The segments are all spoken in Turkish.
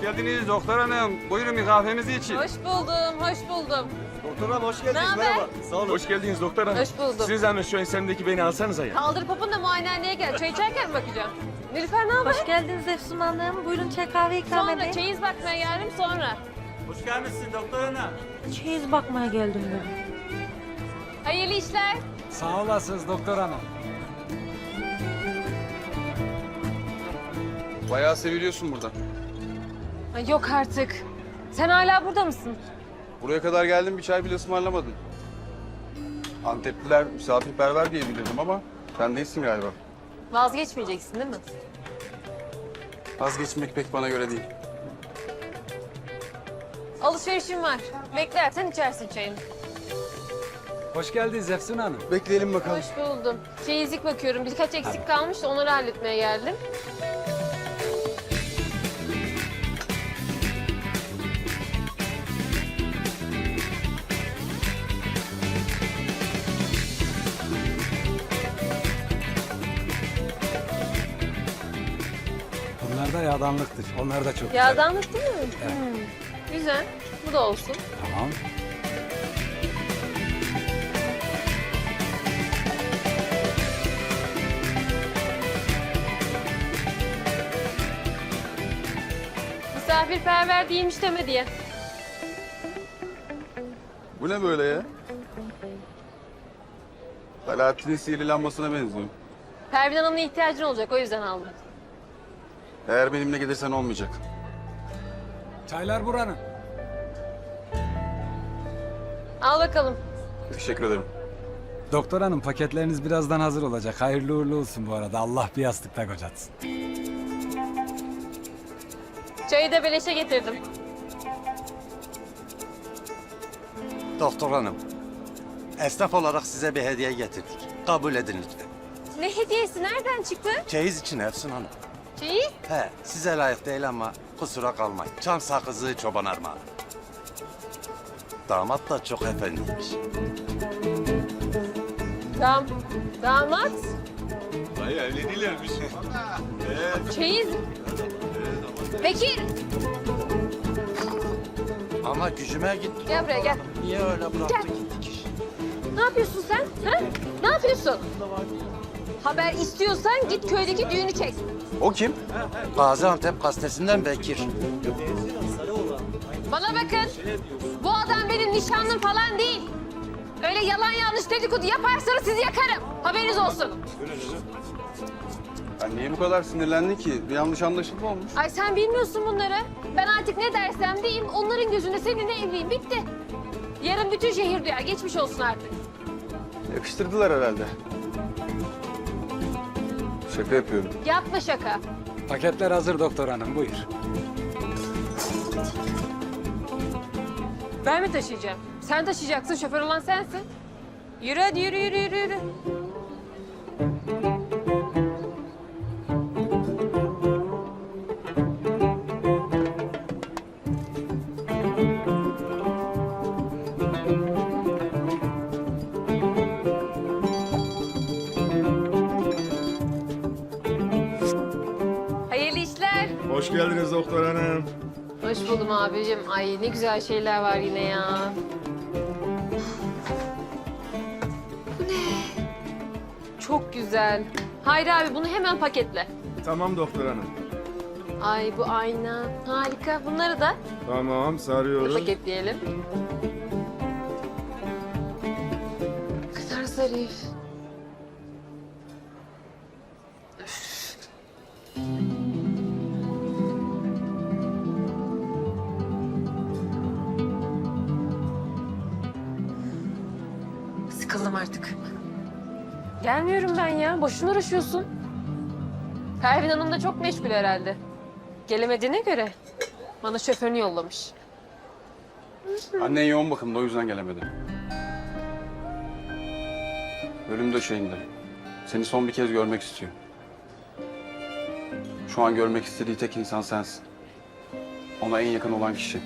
geldiniz doktor hanım. Buyurun bir kahvemizi için. Hoş buldum, hoş buldum. Doktor hanım hoş geldiniz. Ne haber? Merhaba. Sağ olun. Hoş geldiniz doktor hanım. Hoş buldum. Siz zahmet şu ensemdeki beni alsanıza ya. Kaldır popunu da muayenehaneye gel. Çay içerken mi bakacağım? Nilüfer ne haber? Hoş geldiniz Efsun Hanım. Buyurun çay kahve ikram Sonra edeyim. çeyiz bakmaya geldim sonra. Hoş gelmişsin doktor hanım. Çeyiz bakmaya geldim ben. Hayırlı işler. Sağ olasınız doktor hanım. Bayağı seviliyorsun burada. Ay yok artık. Sen hala burada mısın? Buraya kadar geldim bir çay bile ısmarlamadın. Antepliler misafirperver diye bilirdim ama sen değilsin galiba. Vazgeçmeyeceksin değil mi? Vazgeçmek pek bana göre değil. Alışverişim var. Beklersen içersin çayını. Hoş geldiniz Efsun Hanım. Bekleyelim bakalım. Hoş buldum. Çeyizlik bakıyorum. Birkaç eksik kalmış da onları halletmeye geldim. Da yağdanlıktır. Onlar da çok güzel. Yağdanlık değil mi? Hmm. Güzel. Bu da olsun. Tamam. Misafirperver değilmiş deme diye. Bu ne böyle ya? Alaaddin'in sihirli lambasına benziyor. Pervin Hanım'la ihtiyacın olacak o yüzden aldım. Eğer benimle gelirsen olmayacak. Çaylar buranın. Al bakalım. Teşekkür ederim. Doktor hanım paketleriniz birazdan hazır olacak. Hayırlı uğurlu olsun bu arada. Allah bir yastıkta kocatsın. Çayı da beleşe getirdim. Doktor hanım. Esnaf olarak size bir hediye getirdik. Kabul edin lütfen. Ne hediyesi nereden çıktı? Çeyiz için Efsun hanım. Çeyiz? He size layık değil ama kusura kalmayın. Çam sakızı çoban armağanı. Damat da çok efendiymiş. Dam, damat. Hayır evleniyorlarmış. Çeyiz. Bekir. Ama gücüme gitti. Gel buraya gel. Niye öyle bıraktı Gel. gittik? Ne yapıyorsun sen? Ha? Ne yapıyorsun? Haber istiyorsan git köydeki düğünü çek. O kim? Gaziantep gazetesinden Bekir. Bana bakın. Bu adam benim nişanlım falan değil. Öyle yalan yanlış dedikodu yaparsanız sizi yakarım. Haberiniz olsun. Ben niye bu kadar sinirlendin ki? Bir yanlış anlaşılma olmuş. Ay sen bilmiyorsun bunları. Ben artık ne dersem diyeyim onların gözünde seninle evliyim. Bitti. Yarın bütün şehir duyar. Geçmiş olsun artık. Yakıştırdılar herhalde. Şaka yapıyorum. Yapma şaka. Paketler hazır doktor hanım. Buyur. Ben mi taşıyacağım? Sen taşıyacaksın. Şoför olan sensin. Yürü hadi yürü yürü yürü. yürü. Abicim. Ay ne güzel şeyler var yine ya. Bu ne? Çok güzel. Hayri abi bunu hemen paketle. Tamam doktor hanım. Ay bu ayna. Harika. Bunları da Tamam sarıyoruz. paketleyelim. Ne kadar zarif. Sıkıldım artık. Gelmiyorum ben ya. Boşuna uğraşıyorsun. Pervin Hanım da çok meşgul herhalde. Gelemediğine göre bana şoförünü yollamış. Annen yoğun bakımda o yüzden gelemedi. Ölüm döşeğinde. Seni son bir kez görmek istiyor. Şu an görmek istediği tek insan sensin. Ona en yakın olan kişi.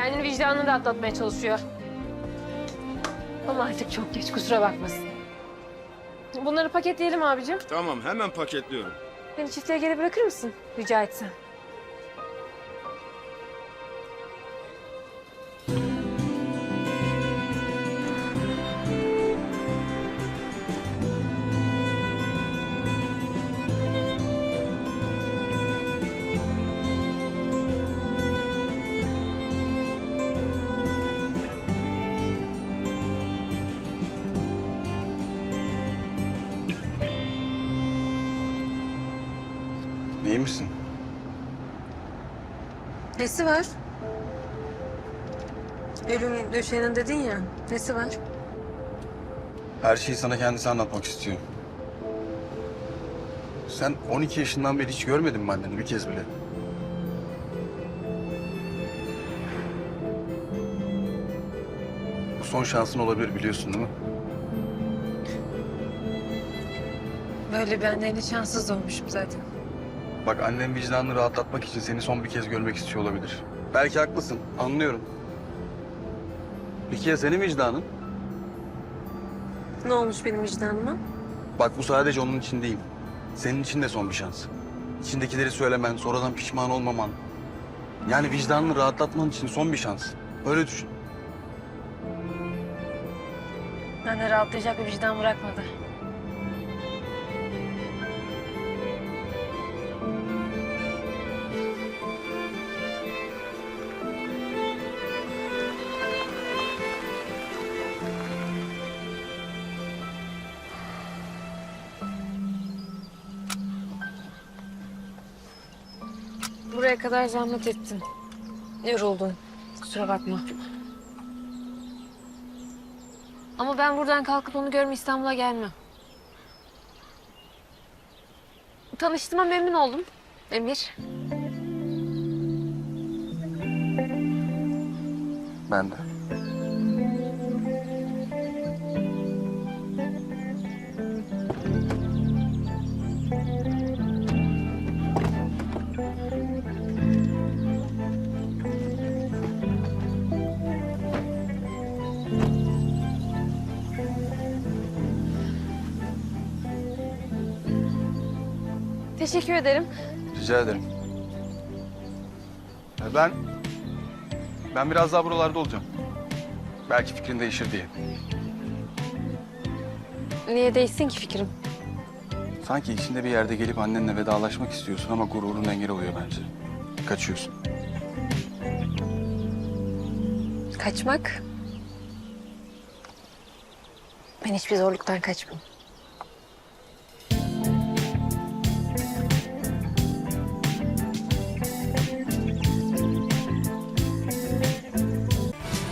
Kendini vicdanını da atlatmaya çalışıyor. Ama artık çok geç kusura bakmasın. Bunları paketleyelim abicim. Tamam hemen paketliyorum. Beni çiftliğe geri bırakır mısın? Rica etsem. İyi misin? Nesi var? Ölüm döşeğinin dedin ya. Nesi var? Her şeyi sana kendisi anlatmak istiyor. Sen 12 yaşından beri hiç görmedin mi anneni bir kez bile? Bu son şansın olabilir biliyorsun değil mi? Böyle anneyle şanssız doğmuşum zaten. Bak annen vicdanını rahatlatmak için seni son bir kez görmek istiyor olabilir. Belki haklısın, anlıyorum. Peki ya senin vicdanın? Ne olmuş benim vicdanıma? Bak bu sadece onun için değil. Senin için de son bir şans. İçindekileri söylemen, sonradan pişman olmaman. Yani vicdanını rahatlatman için son bir şans. Öyle düşün. Bende rahatlayacak bir vicdan bırakmadı. Buraya kadar zahmet ettin. Yoruldun. Kusura bakma. Ama ben buradan kalkıp onu görme İstanbul'a gelmem. Tanıştığıma memnun oldum. Emir. Ben de. Teşekkür ederim. Rica ederim. Ya Ben... Ben biraz daha buralarda olacağım. Belki fikrin değişir diye. Niye değişsin ki fikrim? Sanki içinde bir yerde gelip annenle vedalaşmak istiyorsun ama gururun engel oluyor bence. Kaçıyorsun. Kaçmak? Ben hiçbir zorluktan kaçmam.